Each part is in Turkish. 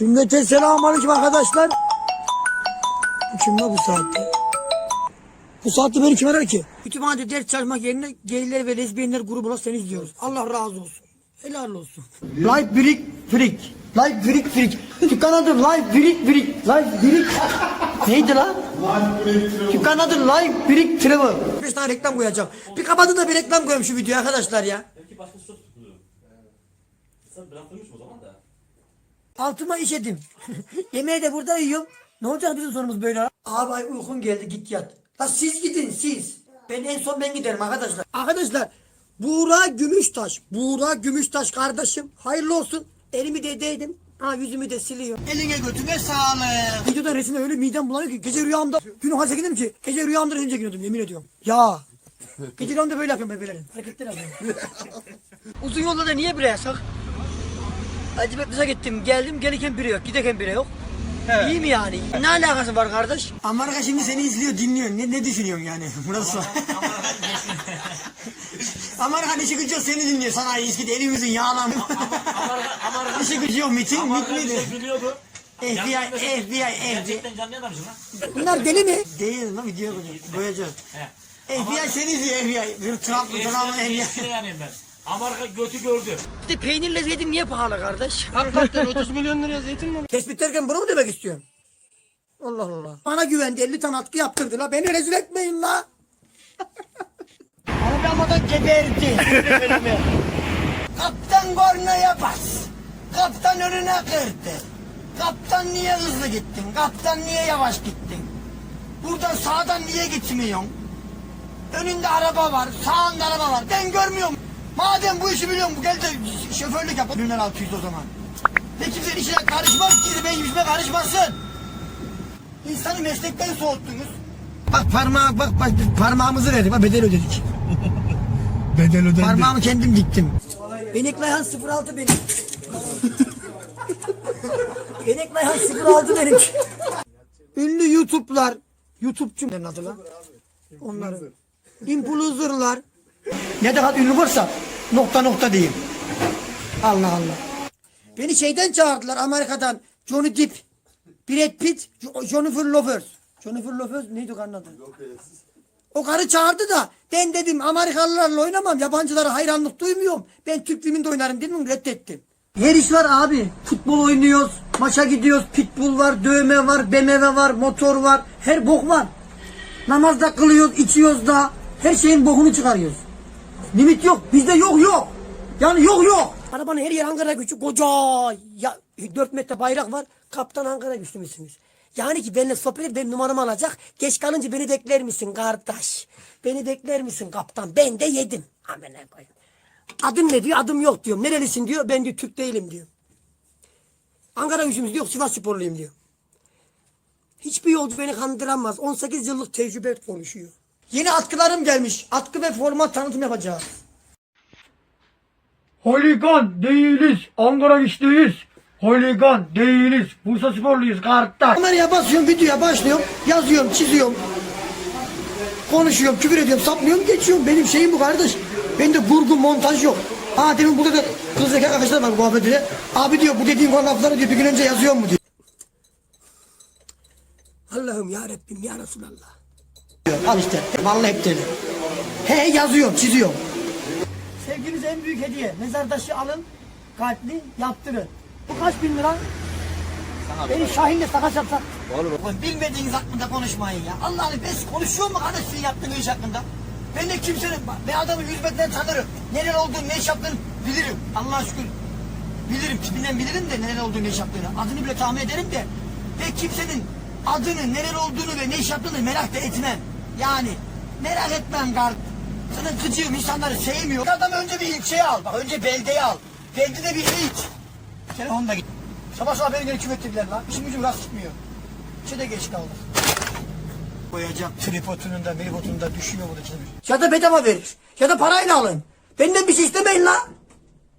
Cümlete selamun aleyküm arkadaşlar. Kim la bu saatte? Bu saatte beni kim arar ki? Kütüphanede ders çalışmak yerine geyler ve lezbiyenler grubuna seni izliyoruz. Allah razı olsun. Helal olsun. Life Brick Freak. Life Brick Freak. Dükkan adı Life Brick Freak. Life Brick. Neydi lan? Dükkan adı Life Brick Travel. Bir tane reklam koyacağım. Bir kapadı da bir reklam koyayım şu videoya arkadaşlar ya. Belki başka su tutuluyor. Sen o zaman da. Altıma işedim. Yemeği de burada yiyorum. Ne olacak bizim sonumuz böyle? Abi ay uykun geldi git yat. La siz gidin siz. Ben en son ben giderim arkadaşlar. Arkadaşlar Buğra Gümüştaş. Buğra Gümüştaş kardeşim. Hayırlı olsun. Elimi de değdim. Ha yüzümü de siliyor. Eline götüne sağlık. Videoda resimde öyle midem bulanıyor ki gece rüyamda gün hale dedim ki gece rüyamda önce giriyordum yemin ediyorum. Ya. Gece rüyamda böyle yapıyorum bebelerin. Hareketler yapıyorum. Uzun yolda da niye bire yasak? Acıbetlis'e gittim geldim gelirken bire yok giderken bire yok. İyi mi yani? Ne alakası var kardeş? Amerika şimdi seni izliyor dinliyor. Ne, ne düşünüyorsun yani? Burası Amerika işi gücü yok seni dinliyor. Sanayi eskidi elimizin yağlam. İşi gücü yok miting mit Amerika miydi? FBI, FBI, FBI. Gerçekten canlı adamsın lan. Bunlar deli mi? Değil lan video koyacağız. Koyacağız. He. FBI seni izliyor FBI. Bir Trump, Trump, Eskiden- FBI. eskiden yanayım ben. Amerika götü gördü. İşte peynirle zeytin niye pahalı kardeş? Hakikaten 30 milyon liraya zeytin mi? Tespit derken bunu mu demek istiyorsun? Allah Allah. Bana güvendi 50 tane atkı yaptırdı la. Beni rezil etmeyin la. Arabamadan geberdi. Kaptan kornaya bas. Kaptan önüne kırdı. Kaptan niye hızlı gittin? Kaptan niye yavaş gittin? Buradan sağdan niye gitmiyorsun? Önünde araba var, sağında araba var. Ben görmüyorum. Madem bu işi biliyorum, bu gel de şoförlük yap. Önünden 600 o zaman. Ve kimsenin işine karışmaz ki, benim işime karışmasın. İnsanı meslekten soğuttunuz. Bak parmağı, bak, bak parmağımızı verdik, bak bedel ödedik. Bedel ödendi. Parmağımı kendim diktim. Benek Layhan 06 benim. Benek Layhan 06 benim. Ünlü YouTube'lar. YouTube'cu ne adı lan? Onları. Influencer'lar. Ne kadar ünlü varsa nokta nokta diyeyim. Allah Allah. Beni şeyden çağırdılar Amerika'dan. Johnny Depp, Brad Pitt, Jennifer Lopez. Jennifer Lopez neydi o adı? O karı çağırdı da ben dedim Amerikalılarla oynamam yabancılara hayranlık duymuyorum. Ben Türk filminde oynarım dedim reddettim. Her iş var abi. Futbol oynuyoruz, maça gidiyoruz, pitbull var, dövme var, BMW var, motor var, her bok var. Namazda kılıyoruz, içiyoruz da her şeyin bokunu çıkarıyoruz. Limit yok, bizde yok yok. Yani yok yok. Arabanın her yer Ankara gücü koca. Ya 4 metre bayrak var. Kaptan Ankara güçlü müsünüz? Yani ki benimle sohbet edip benim numaramı alacak. Geç kalınca beni bekler misin kardeş? Beni bekler misin kaptan? Ben de yedim. Amına koyayım. Adın ne diyor? Adım yok diyorum. Nerelisin diyor. Ben diyor Türk değilim diyor. Ankara gücümüz diyor. Sivas sporluyum diyor. Hiçbir yolcu beni kandıramaz. 18 yıllık tecrübe konuşuyor. Yeni atkılarım gelmiş. Atkı ve forma tanıtım yapacağız. Holigan değiliz. Ankara güçlüyüz. Holigan değiliz. Bursa sporluyuz. Kartta. Kameraya basıyorum, videoya başlıyorum. Yazıyorum, çiziyorum. Konuşuyorum, küfür ediyorum, saplıyorum, geçiyorum. Benim şeyim bu kardeş. Bende kurgu, montaj yok. Aa demin burada da kız zeka arkadaşlar var muhabbetine. Abi diyor bu dediğin lafları diyor bir gün önce yazıyor mu diyor. Allah'ım ya Rabbim ya Resulallah. Al işte vallahi hep deli. He yazıyorum çiziyorum. Sevgimiz en büyük hediye. Mezar taşı alın, kalpli yaptırın. Bu kaç bin lira? Beni Şahin'le takas yapsak. Oğlum. Bilmediğiniz hakkında konuşmayın ya. Allah'ını ben konuşuyor mu kardeş sizin yaptığınız iş hakkında? Ben de kimsenin, ben adamı yüz metreden tanırım. Neler olduğunu, ne iş yaptığını bilirim. Allah'a şükür. Bilirim, tipinden bilirim de neler olduğunu, ne iş yaptığını. Adını bile tahmin ederim de. Ve kimsenin adını, neler olduğunu ve ne iş yaptığını merak da etmem. Yani merak etmem kar. Sana gıcığım, insanları sevmiyor. Adam önce bir ilçeye al, bak önce beldeyi al. Beldede bir iç. Telefonla git. Sabah sabah beni geri kümettirdiler lan. İşim gücüm rast gitmiyor. İşe de geç kaldı. Koyacağım tripodunun da melipodunun da düşüyor burada şimdi. Ya da bedava verir. Ya da parayla alın. Benden bir şey istemeyin la.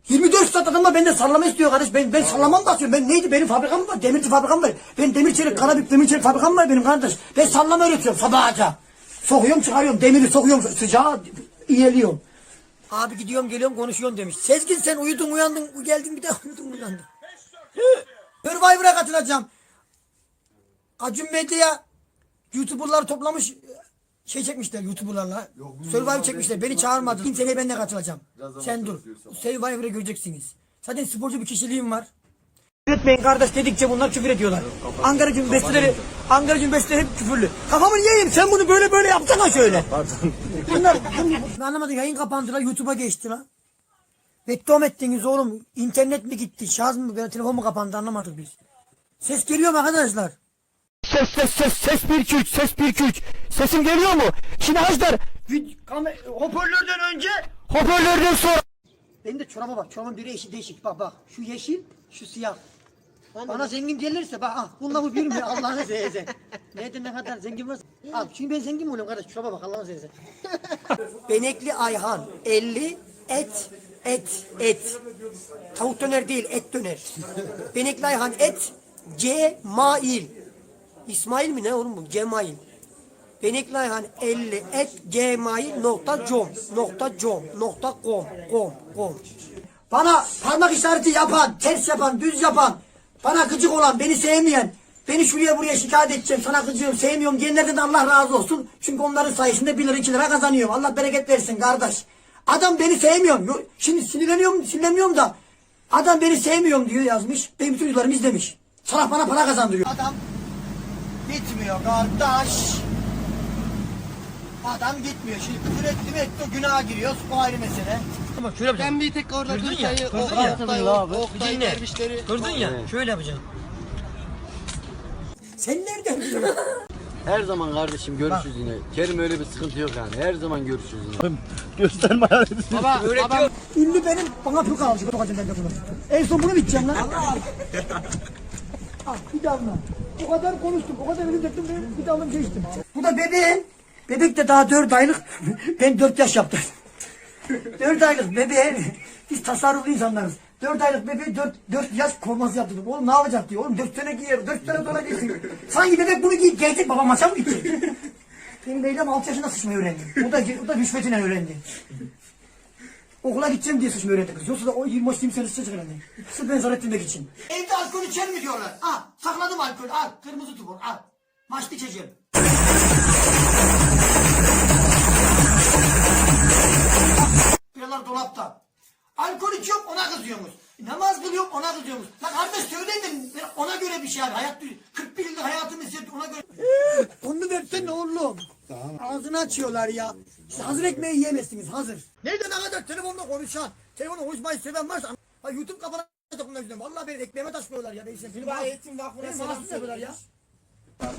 24 saat adamla benden sallama istiyor kardeş. Ben, ben sallamam da atıyorum. Ben neydi benim fabrikam var. Demirci fabrikam var. Ben demir çelik karabük demir çelik fabrikam var benim kardeş. Ben sallama üretiyorum sabahaca. Sokuyorum çıkarıyorum. Demiri sokuyorum sıcağı iyeliyorum. Abi gidiyorum geliyorum konuşuyorum demiş. Sezgin sen uyudun uyandın geldin bir daha uyudun uyandın. Survivor'a katılacağım. Acun Medya'ya YouTuber'lar toplamış şey çekmişler YouTuber'larla. Survivor çekmişler. Beni çağırmadı. Kimseye ben de katılacağım. Sen dur. Survivor'ı göreceksiniz. Zaten sporcu bir kişiliğim var. Küfür etmeyin kardeş dedikçe bunlar küfür ediyorlar. Ankara besteleri, Ankara besteleri hep küfürlü. Kafamı yiyeyim sen bunu böyle böyle yapsana şöyle. bunlar, ben anlamadım yayın kapandı la YouTube'a geçti la. Beddom ettiniz oğlum. İnternet mi gitti? Şarj mı? Benim telefon mu kapandı anlamadık biz. Ses geliyor mu arkadaşlar? Ses ses ses ses bir iki üç ses bir iki üç. Sesim geliyor mu? Şimdi kamer- hoparlörden önce hoparlörden sonra. Benim de çoraba bak. Çorabın biri eşit değişik. Bak bak. Şu yeşil, şu siyah. Bana zengin gelirse bak ah bununla bu bir mi Allah'ını seversen. Nerede ne kadar zengin varsa. Al şimdi ben zengin mi oluyorum kardeş şuraya bak Allah'ını seversen. Benekli Ayhan 50 et et et. Tavuk döner değil et döner. Benekli Ayhan et Cemail. İsmail mi ne oğlum bu? Cemail. Benekli Ayhan 50 et gmail nokta com nokta com nokta com com com. Bana parmak işareti yapan, ters yapan, düz yapan, bana gıcık olan, beni sevmeyen, beni şuraya buraya şikayet edeceğim, sana gıcığım, sevmiyorum diyenlerden de Allah razı olsun. Çünkü onların sayesinde 1 lira 2 lira kazanıyorum. Allah bereket versin kardeş. Adam beni sevmiyorum. Yo- Şimdi sinirleniyorum, sinirleniyorum da adam beni sevmiyorum diyor yazmış. Benim bütün videolarımı izlemiş. Sana bana para kazandırıyor. Adam gitmiyor kardeş. Adam gitmiyor. Şimdi küfür etti mi etti o günaha giriyoruz. O ayrı mesele. Ama şöyle Ben bir tek orada Kırdın ya, kırdın ya. Oktay, Bir Oktay dinle. dervişleri. Kırdın ya. Şöyle yapacaksın. Sen nereden biliyorsun? Her zaman kardeşim görüşürüz yine. Kerim öyle bir sıkıntı yok yani. Her zaman görüşürüz yine. Gösterme Baba, baba. Ünlü benim bana pul kalmış. Bakacağım ben de bunu. En son bunu biteceğim lan. Al bir damla. O kadar konuştum. O kadar elim döktüm. Bir damla bir şey içtim. Bu da bebeğin. Bebek de daha dört aylık. ben dört yaş yaptım. dört aylık bebeğe. Biz tasarruflu insanlarız. Dört aylık bebeğe dört, dört yaş korması yaptırdım. Oğlum ne yapacak diyor. Oğlum dört sene giyer. Dört sene sonra giysin. Sanki bebek bunu giyip gelecek baba maça mı gidecek? Benim Leyla'm 6 yaşında sıçmayı öğrendi. O da, o da rüşvetine öğrendi. Okula gideceğim diye sıçmayı öğrendi kız. Yoksa da o 20 20 sene sıçacak herhalde. Sırf ben zarar ettirmek için. Evde alkol içer mi diyorlar? Al sakladım alkol al. Kırmızı tubur al. Maçta içeceğim. Ona kızıyorsunuz. Lan kardeş söyleyin de ben ona göre bir şey abi. Hayat 41 yıllık hayatımı hissettim ona göre. Onu versene oğlum. Ağzını açıyorlar ya. İşte hazır ekmeği yiyemezsiniz hazır. Nerede ne kadar telefonla konuşan, telefonla konuşmayı seven varsa ha, YouTube kapanacak bunlar yüzünden. Vallahi benim ekmeğime taşmıyorlar ya. Neyse, benim eğitim vakfına rahatsız yapıyorlar ya.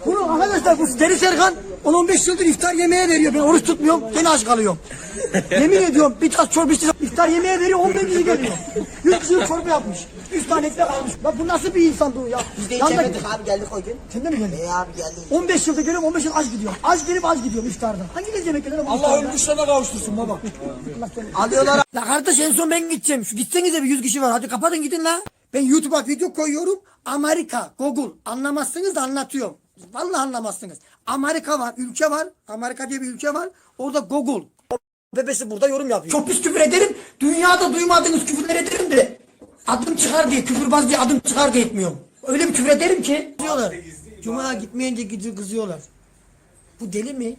Bunu arkadaşlar bu Deri Serkan 10-15 yıldır iftar yemeğe veriyor. Ben oruç tutmuyorum. Ben aç kalıyorum. Yemin ediyorum bir tas çorba içti. iftar yemeğe veriyor 15 kişi geliyor. 100 kişi çorba yapmış. 100 tane ekmek almış. Bak bu nasıl bir insan bu ya? Biz de Yanda- içemedik abi geldik o gün. Sen de mi geldin? E abi geldik. 15 yılda geliyorum 15 yıl aç gidiyorum. Aç gelip aç gidiyorum iftarda. Hangi gece yemek gelirim? Allah ölmüşlerine kavuştursun baba. Alıyorlar La kardeş en son ben gideceğim. Şu gitsenize bir 100 kişi var. Hadi kapatın gidin la. Ben YouTube'a video koyuyorum. Amerika, Google. Anlamazsınız da anlatıyorum. Vallahi anlamazsınız. Amerika var, ülke var. Amerika diye bir ülke var. Orada Google. Bebesi burada yorum yapıyor. Çok pis küfür ederim. Dünyada duymadığınız küfürler ederim de. Adım çıkar diye, küfürbaz diye adım çıkar diye etmiyorum. Öyle bir küfür ederim ki. Diyorlar. Cuma gitmeyince gidiyor kızıyorlar. Bu deli mi?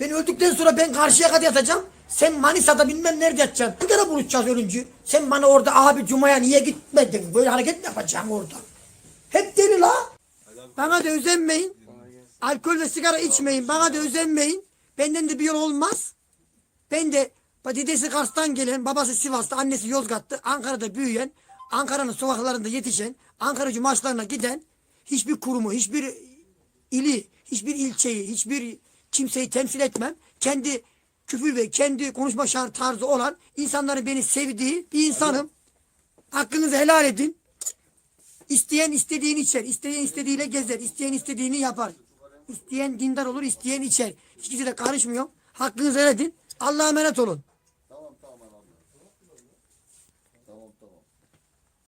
Ben öldükten sonra ben karşıya kadar yatacağım. Sen Manisa'da bilmem nerede yatacaksın. Bir kere buluşacağız ölünce. Sen bana orada abi Cuma'ya niye gitmedin? Böyle hareket mi yapacağım orada? Hep deli la. Bana da özenmeyin. Alkol ve sigara içmeyin. Bana da özenmeyin. Benden de bir yol olmaz. Ben de dedesi Kars'tan gelen, babası Sivas'ta, annesi Yozgat'ta, Ankara'da büyüyen, Ankara'nın sokaklarında yetişen, Ankara'cı maçlarına giden, hiçbir kurumu, hiçbir ili, hiçbir ilçeyi, hiçbir kimseyi temsil etmem. Kendi küfür ve kendi konuşma tarzı olan insanların beni sevdiği bir insanım. Hakkınızı helal edin. İsteyen istediğini içer, isteyen istediğiyle gezer, isteyen istediğini yapar. İsteyen dindar olur, isteyen içer. Hiç kimse de karışmıyor. Hakkınızı helal edin. Allah'a emanet olun.